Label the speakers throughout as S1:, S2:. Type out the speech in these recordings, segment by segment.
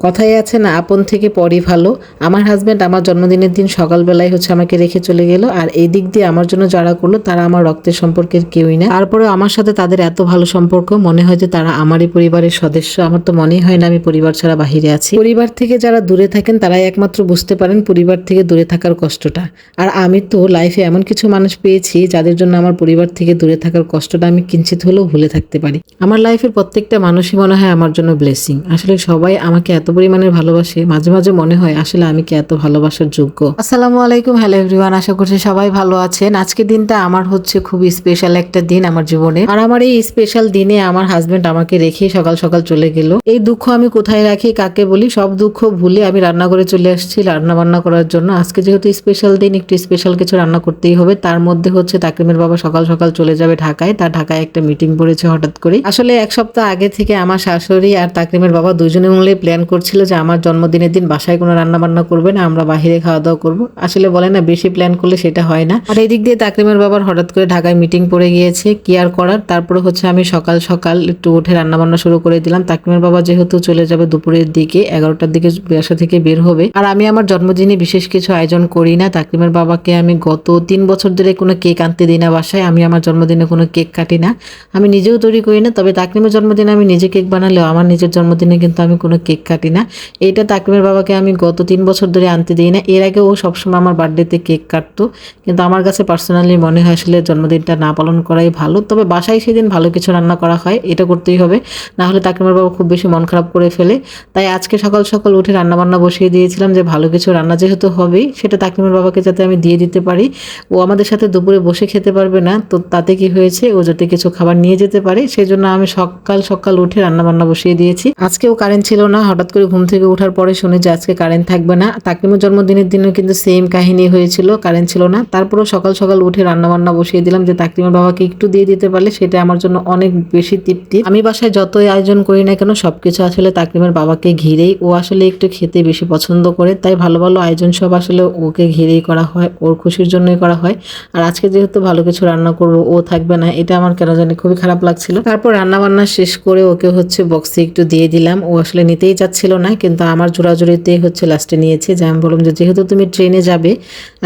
S1: কথাই আছে না, আপন থেকে পরই ভালো। আমার হাজব্যান্ড আমার জন্মদিনের দিন সকালবেলায় হচ্ছে আমাকে রেখে চলে গেল আর এই দিক দিয়ে আমার জন্য যারা করল তারা আমার রক্তের সম্পর্কের কেউই না। তারপরে আমার সাথে তাদের এত ভালো সম্পর্ক, মনে হয় যে তারা আমারই পরিবারের সদস্য। আমার তো মনেই হয় না আমি পরিবার ছাড়া বাহিরে আছি। পরিবার থেকে যারা দূরে থাকেন তারাই একমাত্র বুঝতে পারেন পরিবার থেকে দূরে থাকার কষ্টটা। আর আমি তো লাইফে এমন কিছু মানুষ পেয়েছি যাদের জন্য আমার পরিবার থেকে দূরে থাকার কষ্টটা আমি কিঞ্চিত হলেও ভুলে থাকতে পারি। আমার লাইফের প্রত্যেকটা মানুষই মনে হয় আমার জন্য ব্লেসিং আসলে সবাই আমাকে এত পরিমাণের ভালোবাসে। মাঝে মাঝে মনে হয়, আসলে আমি কি এত ভালোবাসার যোগ্য? আসসালামু আলাইকুম। হ্যালো এভরিওয়ান, আশা করছি সবাই ভালো আছেন। আজকে দিনটা আমার হচ্ছে খুবই স্পেশাল একটা দিন আমার জীবনে। আর আমার এই স্পেশাল দিনে আমার হাজবেন্ড আমাকে রেখে সকাল সকাল চলে গেল। এই দুঃখ আমি কোথায় রাখি, কাকে বলি, সব দুঃখ ভুলে আমি রান্না করে চলে আসছি রান্না বান্না করার জন্য। আজকে যেহেতু স্পেশাল দিন, একটু স্পেশাল কিছু রান্না করতেই হবে। তার মধ্যে হচ্ছে তাকিমের বাবা সকাল সকাল চলে যাবে ঢাকায়। তার ঢাকায় একটা মিটিং পড়েছে হঠাৎ করে আসলে এক সপ্তাহ আগে থেকে আমার শাশুড়ি আর তাকরিমের বাবা দুজনে মিলে প্ল্যান করছিল যে আমার জন্মদিনের দিন বাসায় কোনো রান্না বান্না করবে না, আমরা বাহিরে খাওয়া দাওয়া করব। আসলে বলে না, বেশি প্ল্যান করলে সেটা হয় না। আর এদিক দিয়ে তাকরিমের বাবার হঠাৎ করে ঢাকায় মিটিং পড়ে গিয়েছে, কি আর করার? তারপরে হচ্ছে আমি সকাল সকাল একটু উঠে রান্না বান্না শুরু করে দিলাম। তাকরিমের বাবা যেহেতু চলে যাবে দুপুরের দিকে, এগারোটার দিকে বাসা থেকে বের হবে। আর আমি আমার জন্মদিনে বিশেষ কিছু আয়োজন করি না। তাকরিমের বাবাকে আমি গত তিন বছর ধরে কোনো কেক আনতে দিই না বাসায়। আমি আমার জন্মদিনে কোনো কেক কাটি না। আমি নিজেও তৈরি করি না, তবে তাকরিমের জন্মদিনে আমি নিজে কেক বানালেও আমার নিজের জন্মদিনে কিন্তু আমি কোনো কেক কাটি না। এইটা তাকরিমের বাবাকে আমি গত তিন বছর ধরে আনতে দিই না। এর আগে ও সবসময় আমার বার্থডেতে কেক কাটতো। কিন্তু আমার কাছে পার্সোনালি মনে হয় আসলে জন্মদিনটা না পালন করাই ভালো। তবে বাসায় সেদিন ভালো কিছু রান্না করা হয়, এটা করতেই হবে। না হলে তাকরিমের বাবা খুব বেশি মন খারাপ করে ফেলে। তাই আজকে সকাল সকাল উঠে রান্না বান্না বসিয়ে দিয়েছিলাম যে ভালো কিছু রান্না যেহেতু হবেই, সেটা তাকরিমের বাবাকে যাতে আমি দিয়ে দিতে পারি। ও আমাদের সাথে দুপুরে বসে খেতে পারবে না, তো তাতে কি হয়েছে? ও যাতে কিছু খাবার নিয়ে যেতে পারে সেই জন্য আমি সকাল সকাল উঠে রান্না বান্না বসিয়ে দিয়েছি। আজকেও কারেন্ট ছিল না, হঠাৎ করে ঘুম থেকে ওঠার পরে শুনে যে আজকে কারেন্ট থাকবে না। তাকরিমের জন্মদিনের দিনও কিন্তু সেম কাহিনী হয়েছিল, কারেন্ট ছিল না। তারপরেও সকাল সকাল উঠে রান্না বান্না বসিয়ে দিলাম যে তাকরিমের বাবাকে একটু দিয়ে দিতে পারলে সেটা আমার জন্য অনেক বেশি তৃপ্তি। আমি বাসায় যতই আয়োজন করি না কেন সবকিছু আসলে তাকরিমের বাবাকে ঘিরেই, ও আসলে একটু খেতে বেশি পছন্দ করে, তাই ভালো ভালো আয়োজন সব আসলে ওকে ঘিরেই করা হয়, ওর খুশির জন্যই করা হয়। আর আজকে যেহেতু ভালো কিছু রান্না করব, ও থাকবে না, এটা আমার কেন জানি খুবই খারাপ লাগছিল। তারপর রান্না বান্না শেষ করে ওকে হচ্ছে বক্সে একটু দিয়ে দিলাম, ও আসলে নিতেই চাচ্ছিল না, কিন্তু আমার জোড়াজুড়িতেই হচ্ছে লাস্টে নিয়েছে, যে আমি বললাম যে যেহেতু তুমি ট্রেনে যাবে,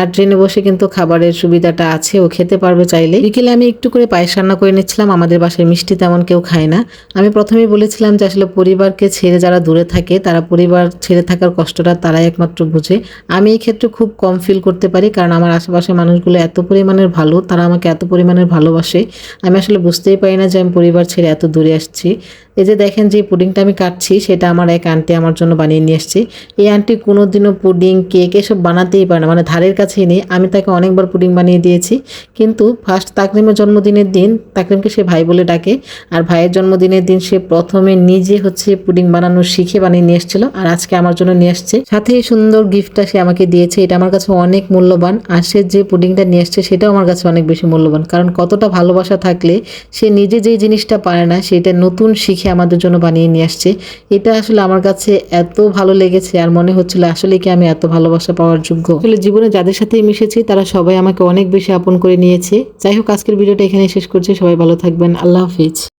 S1: আর ট্রেনে বসে কিন্তু খাবারের সুবিধাটা আছে, ও খেতে পারবে চাইলে। বিকেলে আমি একটু করে পায়েস রান্না করে নিচ্ছিলাম, আমাদের বাসায় মিষ্টি তেমন কেউ খায় না। আমি প্রথমেই বলেছিলাম যে আসলে পরিবারকে ছেড়ে যারা দূরে থাকে, তারা পরিবার ছেড়ে থাকার কষ্টটা তারাই একমাত্র বুঝে। আমি এই ক্ষেত্রে খুব কম ফিল করতে পারি, কারণ আমার আশেপাশে মানুষগুলো এত পরিমাণের ভালো, তারা আমাকে এত পরিমাণের ভালোবাসে। আমি আসলে বুঝতেই পারি না যে আমি পরিবার ছেড়ে এত দূরে আসছি। এই যে দেখেন যে পুডিংটা আমি কাটছি, সেটা আমার এক আন্টি আমার জন্য বানিয়ে নিয়ে এসছে। এই আন্টি কোনোদিনও পুডিং, কেক এসব বানাতেই পারে না। মানে ধারের কাছেই নেই। আমি তাকে অনেকবার পুডিং বানিয়ে দিয়েছি। কিন্তু ফার্স্ট তাকরিমের জন্মদিনের দিন তাকরিমকে সে ভাই বলে ডাকে। আর ভাইয়ের জন্মদিনের দিন সে প্রথমে নিজে হচ্ছে পুডিং বানানো শিখে বানিয়ে নিয়ে এসেছিল। আর আজকে আমার জন্য নিয়ে আসছে সাথে এই সুন্দর গিফটটা সে আমাকে দিয়েছে। এটা আমার কাছে অনেক মূল্যবান। আর সে যে পুডিংটা নিয়ে আসছে সেটাও আমার কাছে অনেক বেশি মূল্যবান। কারণ কতটা ভালোবাসা থাকলে সে নিজে যেই জিনিসটা পারে না, সেটা নতুন শিখে আমাদের জন্য বানিয়ে নিয়ে আসছে এটা আসলে আমার কাছে এত ভালো লেগেছে আর মনে হচ্ছিল আসলে কি আমি এত ভালোবাসা পাওয়ার যোগ্য। আসলে জীবনে যাদের সাথে মিশেছি, তারা সবাই আমাকে অনেক বেশি আপন করে নিয়েছে। যাই হোক, আজকের ভিডিওটা এখানে শেষ করছি। সবাই ভালো থাকবেন। আল্লাহ হাফিজ।